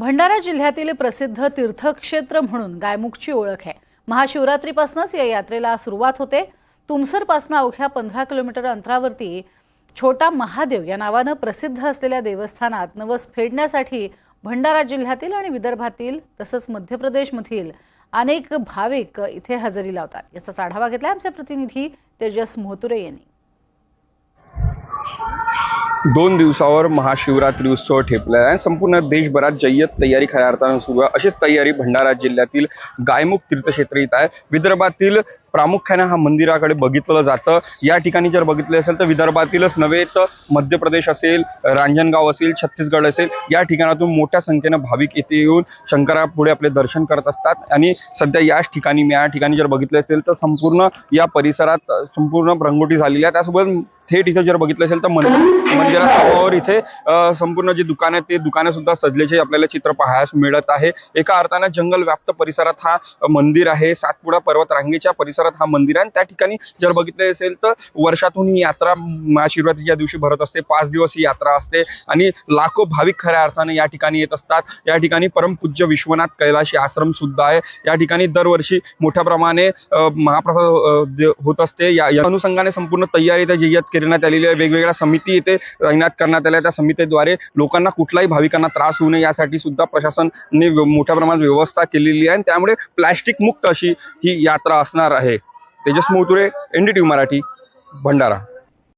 भंडारा जिल्ह्यातील प्रसिद्ध तीर्थक्षेत्र म्हणून गायमुखची ओळख आहे. महाशिवरात्रीपासूनच या यात्रेला सुरुवात होते. तुमसरपासून अवघ्या पंधरा किलोमीटर अंतरावरती छोटा महादेव या नावानं प्रसिद्ध असलेल्या देवस्थानात नवस फेडण्यासाठी भंडारा जिल्ह्यातील आणि विदर्भातील तसंच मध्य प्रदेशमधील अनेक भाविक इथे हजेरी लावतात. याचाच आढावा घेतला आमचे प्रतिनिधी तेजस मोहतुरे यांनी. दोन दिवसावर महाशिवरात्री उत्सव ठेपलाय आहे. संपूर्ण देशभरात जय्यत तयारी खऱ्या अर्थानं सुरू आहे. अशीच तयारी भंडारा जिल्ह्यातील गायमुख तीर्थक्षेत्र इथं आहे. विदर्भातील प्रामुख्याने हा मंदिराकडे बघितलं जातं. या ठिकाणी जर बघितले असेल तर विदर्भातीलच नव्हे तर मध्य प्रदेश असेल रांजणगाव असेल छत्तीसगड असेल या ठिकाणातून मोठ्या संख्येनं भाविक येथे येऊन शंकरापुढे आपले दर्शन करत असतात. आणि सध्या याच ठिकाणी मी या ठिकाणी जर बघितले असेल तर संपूर्ण या परिसरात संपूर्ण रंगोटी झालेली आहे. त्यासोबत थेट इथे जर बघितलं असेल तर मंदिर मंदिरासमोर इथे संपूर्ण जे दुकान आहेत ते दुकानं सुद्धा सजल्याचे आपल्याला चित्र पाहायला मिळत आहे. एका अर्थानं जंगल व्याप्त परिसरात हा मंदिर आहे. सातपुडा पर्वत रांगेच्या परिसरात हा मंदिर आहे. त्या ठिकाणी जर बघितले असेल तर वर्षातून ही यात्रा महाशिवरात्रीच्या दिवशी भरत असते पाच दिवस ही यात्रा असते. आणि लाखो भाविक खऱ्या अर्थाने या ठिकाणी येत असतात. या ठिकाणी परमपूज्य विश्वनाथ कैलाशी आश्रम सुद्धा आहे. या ठिकाणी दरवर्षी मोठ्या प्रमाणे महाप्रसाद होत असते. या अनुषंगाने संपूर्ण तयारी त्या जिल्ह्यात करण्यात आलेली आहे. वेगवेगळ्या समिती इथे तैनात करण्यात आल्या. त्या समितीद्वारे लोकांना कुठलाही भाविकांना त्रास होऊ नये यासाठी सुद्धा प्रशासनने मोठ्या प्रमाणात व्यवस्था केलेली आहे. आणि त्यामुळे प्लॅस्टिक मुक्त अशी ही यात्रा असणार आहे. तेजस मोतुरे एनडीटीव्ही मराठी भंडारा.